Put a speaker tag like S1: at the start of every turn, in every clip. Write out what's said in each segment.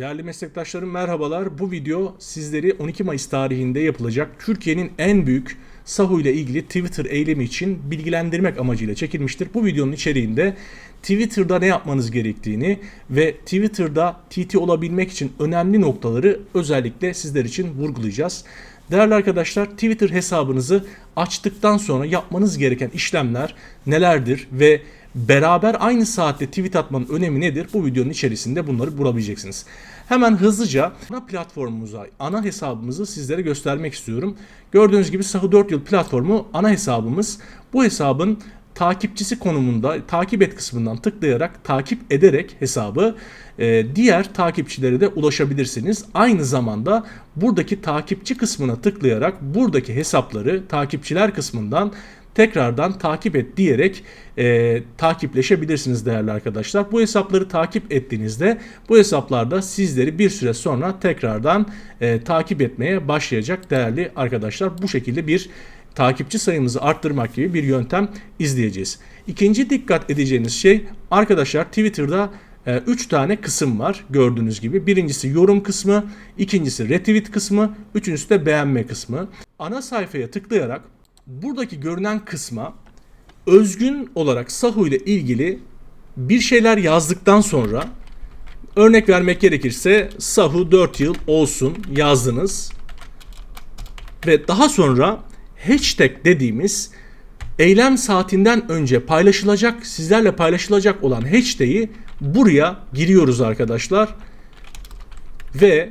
S1: Değerli meslektaşlarım merhabalar. Bu video sizleri 12 Mayıs tarihinde yapılacak Türkiye'nin en büyük Sahu ile ilgili Twitter eylemi için bilgilendirmek amacıyla çekilmiştir. Bu videonun içeriğinde Twitter'da ne yapmanız gerektiğini ve Twitter'da TT olabilmek için önemli noktaları özellikle sizler için vurgulayacağız. Değerli arkadaşlar Twitter hesabınızı açtıktan sonra yapmanız gereken işlemler nelerdir ve beraber aynı saatte tweet atmanın önemi nedir? Bu videonun içerisinde bunları bulabileceksiniz. Hemen hızlıca ana platformumuza, ana hesabımızı sizlere göstermek istiyorum. Gördüğünüz gibi Sahu 4 yıl platformu ana hesabımız. Bu hesabın takipçisi konumunda takip et kısmından tıklayarak takip ederek hesabı e, diğer takipçilere de ulaşabilirsiniz. Aynı zamanda buradaki takipçi kısmına tıklayarak buradaki hesapları takipçiler kısmından tekrardan takip et diyerek e, takipleşebilirsiniz değerli arkadaşlar. Bu hesapları takip ettiğinizde bu hesaplarda sizleri bir süre sonra tekrardan e, takip etmeye başlayacak değerli arkadaşlar. Bu şekilde bir takipçi sayımızı arttırmak gibi bir yöntem izleyeceğiz. İkinci dikkat edeceğiniz şey arkadaşlar Twitter'da 3 tane kısım var gördüğünüz gibi. Birincisi yorum kısmı, ikincisi retweet kısmı, üçüncüsü de beğenme kısmı. Ana sayfaya tıklayarak buradaki görünen kısma özgün olarak Sahu ile ilgili bir şeyler yazdıktan sonra örnek vermek gerekirse Sahu 4 yıl olsun yazdınız. Ve daha sonra hashtag dediğimiz eylem saatinden önce paylaşılacak sizlerle paylaşılacak olan hashtag'i buraya giriyoruz arkadaşlar. Ve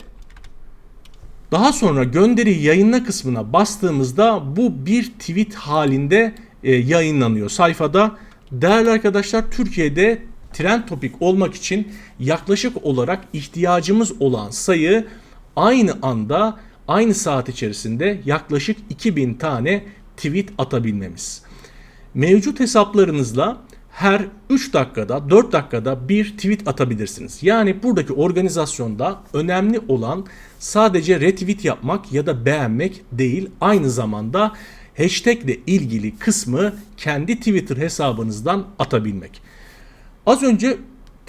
S1: daha sonra gönderi yayınla kısmına bastığımızda bu bir tweet halinde e, yayınlanıyor sayfada. Değerli arkadaşlar Türkiye'de trend topik olmak için yaklaşık olarak ihtiyacımız olan sayı aynı anda aynı saat içerisinde yaklaşık 2000 tane tweet atabilmemiz. Mevcut hesaplarınızla her 3 dakikada 4 dakikada bir tweet atabilirsiniz. Yani buradaki organizasyonda önemli olan sadece retweet yapmak ya da beğenmek değil aynı zamanda hashtag ile ilgili kısmı kendi Twitter hesabınızdan atabilmek. Az önce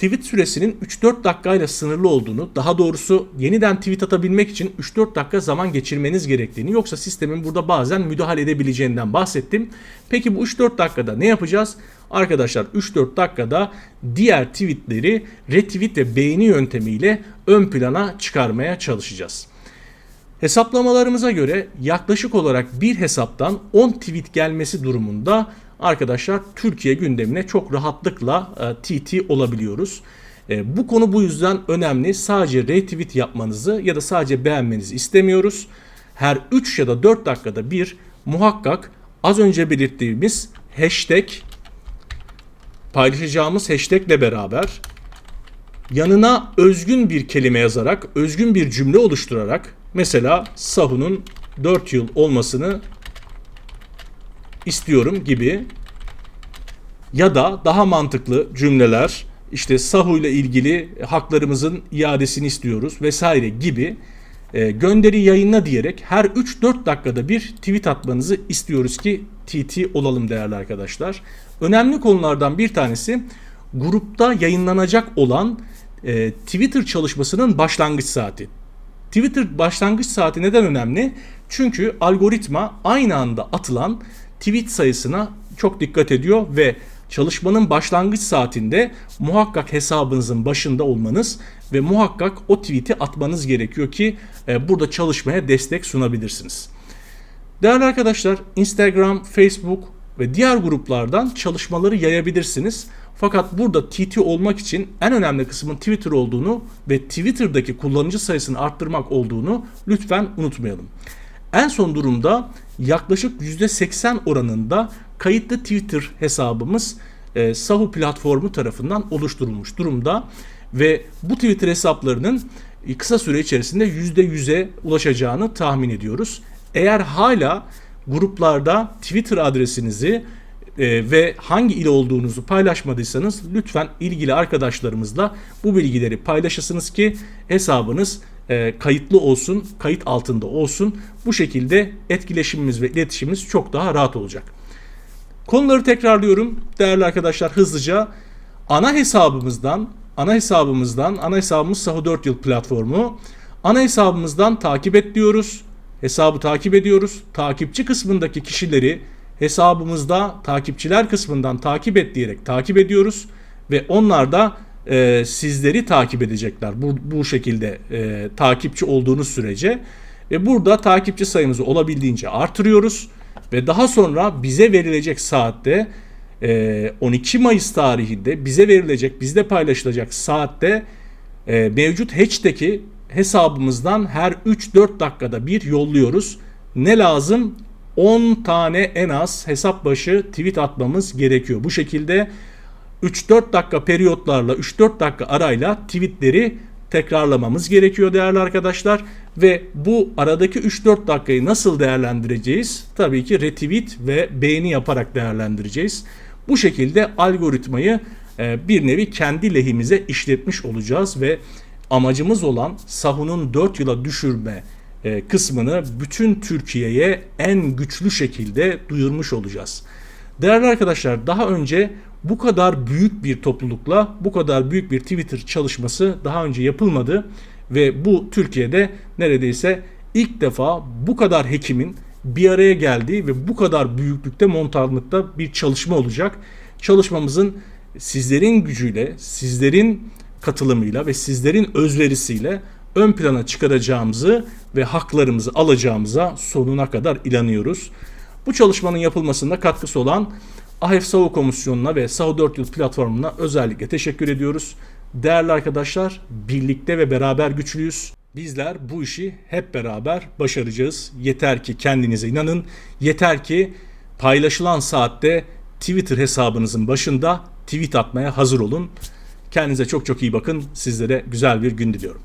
S1: tweet süresinin 3-4 dakikayla sınırlı olduğunu, daha doğrusu yeniden tweet atabilmek için 3-4 dakika zaman geçirmeniz gerektiğini, yoksa sistemin burada bazen müdahale edebileceğinden bahsettim. Peki bu 3-4 dakikada ne yapacağız? Arkadaşlar 3-4 dakikada diğer tweetleri retweet ve beğeni yöntemiyle ön plana çıkarmaya çalışacağız. Hesaplamalarımıza göre yaklaşık olarak bir hesaptan 10 tweet gelmesi durumunda arkadaşlar Türkiye gündemine çok rahatlıkla TT olabiliyoruz. E, bu konu bu yüzden önemli. Sadece retweet yapmanızı ya da sadece beğenmenizi istemiyoruz. Her 3 ya da 4 dakikada bir muhakkak az önce belirttiğimiz hashtag paylaşacağımız hashtag ile beraber yanına özgün bir kelime yazarak, özgün bir cümle oluşturarak mesela Sahu'nun 4 yıl olmasını istiyorum gibi ya da daha mantıklı cümleler işte Sahu ile ilgili haklarımızın iadesini istiyoruz vesaire gibi e, gönderi yayınla diyerek her 3-4 dakikada bir tweet atmanızı istiyoruz ki TT olalım değerli arkadaşlar. Önemli konulardan bir tanesi grupta yayınlanacak olan e, Twitter çalışmasının başlangıç saati. Twitter başlangıç saati neden önemli? Çünkü algoritma aynı anda atılan tweet sayısına çok dikkat ediyor ve çalışmanın başlangıç saatinde muhakkak hesabınızın başında olmanız ve muhakkak o tweet'i atmanız gerekiyor ki e, burada çalışmaya destek sunabilirsiniz. Değerli arkadaşlar Instagram, Facebook ve diğer gruplardan çalışmaları yayabilirsiniz. Fakat burada TT olmak için en önemli kısmın Twitter olduğunu ve Twitter'daki kullanıcı sayısını arttırmak olduğunu lütfen unutmayalım. En son durumda yaklaşık %80 oranında kayıtlı Twitter hesabımız e, Sahu platformu tarafından oluşturulmuş durumda ve bu Twitter hesaplarının kısa süre içerisinde %100'e ulaşacağını tahmin ediyoruz. Eğer hala gruplarda Twitter adresinizi e, ve hangi il olduğunuzu paylaşmadıysanız lütfen ilgili arkadaşlarımızla bu bilgileri paylaşasınız ki hesabınız e, kayıtlı olsun, kayıt altında olsun. Bu şekilde etkileşimimiz ve iletişimimiz çok daha rahat olacak. Konuları tekrarlıyorum değerli arkadaşlar hızlıca. Ana hesabımızdan ana hesabımızdan, ana hesabımız Sahu 4 yıl platformu. Ana hesabımızdan takip et diyoruz. Hesabı takip ediyoruz. Takipçi kısmındaki kişileri hesabımızda takipçiler kısmından takip et diyerek takip ediyoruz. Ve onlar da e, sizleri takip edecekler. Bu, bu şekilde e, takipçi olduğunuz sürece. Ve burada takipçi sayımızı olabildiğince artırıyoruz. Ve daha sonra bize verilecek saatte e, 12 Mayıs tarihinde bize verilecek, bizde paylaşılacak saatte e, mevcut hatch'teki hesabımızdan her 3-4 dakikada bir yolluyoruz. Ne lazım? 10 tane en az hesap başı tweet atmamız gerekiyor. Bu şekilde 3-4 dakika periyotlarla 3-4 dakika arayla tweetleri tekrarlamamız gerekiyor değerli arkadaşlar. Ve bu aradaki 3-4 dakikayı nasıl değerlendireceğiz? Tabii ki retweet ve beğeni yaparak değerlendireceğiz. Bu şekilde algoritmayı e, bir nevi kendi lehimize işletmiş olacağız ve amacımız olan Sahun'un 4 yıla düşürme e, kısmını bütün Türkiye'ye en güçlü şekilde duyurmuş olacağız. Değerli arkadaşlar daha önce bu kadar büyük bir toplulukla bu kadar büyük bir Twitter çalışması daha önce yapılmadı ve bu Türkiye'de neredeyse ilk defa bu kadar hekimin bir araya geldiği ve bu kadar büyüklükte montanlıkta bir çalışma olacak. Çalışmamızın sizlerin gücüyle, sizlerin katılımıyla ve sizlerin özverisiyle ön plana çıkaracağımızı ve haklarımızı alacağımıza sonuna kadar inanıyoruz. Bu çalışmanın yapılmasında katkısı olan AHEF SAO Komisyonu'na ve SAO 4 Yıl platformuna özellikle teşekkür ediyoruz. Değerli arkadaşlar, birlikte ve beraber güçlüyüz. Bizler bu işi hep beraber başaracağız. Yeter ki kendinize inanın. Yeter ki paylaşılan saatte Twitter hesabınızın başında tweet atmaya hazır olun. Kendinize çok çok iyi bakın. Sizlere güzel bir gün diliyorum.